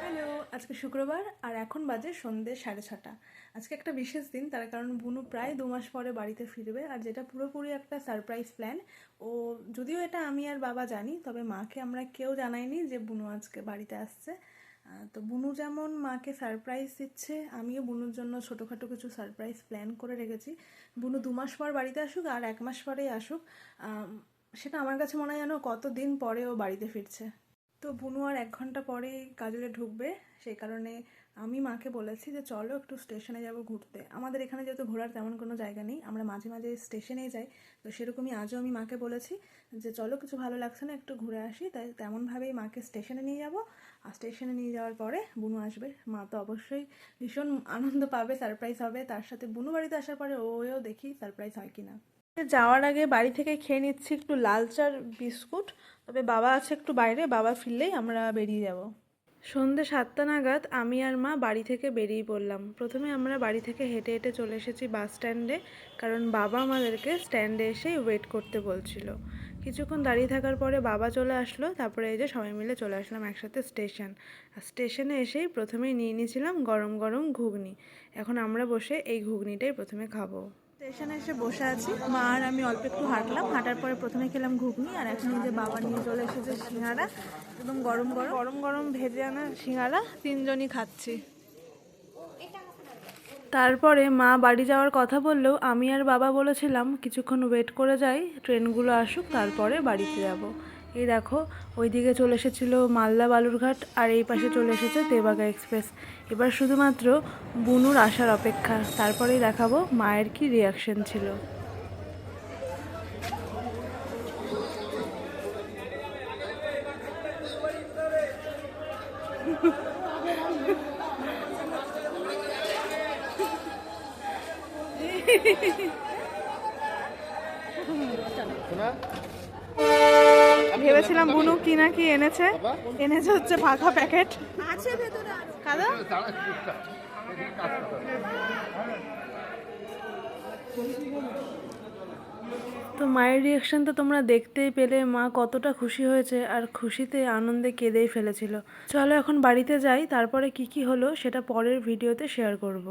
Hello আজকে শুক্রবার আর এখন বাজে সন্ধ্যে সাড়ে ছটা। আজকে একটা বিশেষ দিন, তার কারণ বুনু প্রায় দু মাস পরে বাড়িতে ফিরবে আর যেটা পুরোপুরি একটা সারপ্রাইজ প্ল্যান, ও যদিও এটা আমি আর বাবা জানি, তবে মাকে আমরা কেউ জানাইনি যে বুনু আজকে বাড়িতে আসছে। তো বুনু যেমন মাকে সারপ্রাইজ দিচ্ছে, আমিও বুনুর জন্য ছোটোখাটো কিছু সারপ্রাইজ প্ল্যান করে রেখেছি। বুনু দু মাস পর বাড়িতে আসুক আর এক মাস পরেই আসুক সেটা আমার কাছে মনে হয় যেন কতদিন পরে ও বাড়িতে ফিরছে। তো বুনু আর এক ঘণ্টা পরেই কাজলে ঢুকবে, সেই কারণে আমি মাকে বলেছি যে চলো একটু স্টেশনে যাব ঘুরতে। আমাদের এখানে যেহেতু ঘোরার তেমন কোনো জায়গা নেই, আমরা মাঝে মাঝে স্টেশনেই যাই। তো সেরকমই আজও আমি মাকে বলেছি যে চলো কিছু ভালো লাগছে না, একটু ঘুরে আসি। তাই তেমনভাবেই মাকে স্টেশনে নিয়ে যাব। আর স্টেশনে নিয়ে যাওয়ার পরে বুনু আসবে। মা তো অবশ্যই ভীষণ আনন্দ পাবে, সারপ্রাইজ হবে। তার সাথে বুনু বাড়িতে আসার পরে ওও দেখি সারপ্রাইজ হয় কিনা। যাওয়ার আগে বাড়ি থেকে খেয়ে নিচ্ছি একটু লাল চার বিস্কুট। তবে বাবা আছে একটু বাইরে, বাবা ফিরলেই আমরা বেরিয়ে যাব। সন্ধে সাতটা নাগাদ আমি আর মা বাড়ি থেকে বেরিয়ে পড়লাম। প্রথমে আমরা বাড়ি থেকে হেঁটে হেঁটে চলে এসেছি বাস স্ট্যান্ডে, কারণ বাবা আমাদেরকে স্ট্যান্ডে এসেই ওয়েট করতে বলছিল। কিছুক্ষণ দাঁড়িয়ে থাকার পরে বাবা চলে আসলো, তারপরে এই যে সবাই মিলে চলে আসলাম একসাথে স্টেশন। আর স্টেশনে এসেই প্রথমেই নিয়ে নিয়েছিলাম গরম গরম ঘুগনি। এখন আমরা বসে এই ঘুগনিটাই প্রথমে খাব। স্টেশনে এসে বসে আছি। মা আর আমি অল্প একটু হাঁটলাম। হাঁটার পরে প্রথমে খেলাম ঘুগনি আর এখন যে বাবা নিয়ে চলে এসেছে সিঙ্গারা। এবং গরম গরম। গরম গরম ভেজে আনা সিঙ্গারা। তিনজনই খাচ্ছি। তারপরে মা বাড়ি যাওয়ার কথা বললেও আমি আর বাবা বলেছিলাম কিছুক্ষণ ওয়েট করে যাই ট্রেনগুলো আসুক তারপরে বাড়িতে যাব। এই দেখো, ওইদিকে চলে এসেছিল মালদা বালুরঘাট আর এই পাশে চলে এসেছে তেবাগা এক্সপ্রেস। এবার শুধুমাত্র বুনুর আসার অপেক্ষা, তারপরেই দেখাবো মায়ের কি রিয়াকশন ছিল। ভেবেছিলাম বুনু কি না কি এনেছে। এনেছে হচ্ছে ফাঁকা প্যাকেট। আছে ভেতরে কাদা? তো মায়ের রিয়াকশন তো তোমরা দেখতেই পেলে মা কতটা খুশি হয়েছে আর খুশিতে আনন্দে কেঁদেই ফেলেছিল। চলো এখন বাড়িতে যাই তারপরে কি কি হলো সেটা পরের ভিডিওতে শেয়ার করব।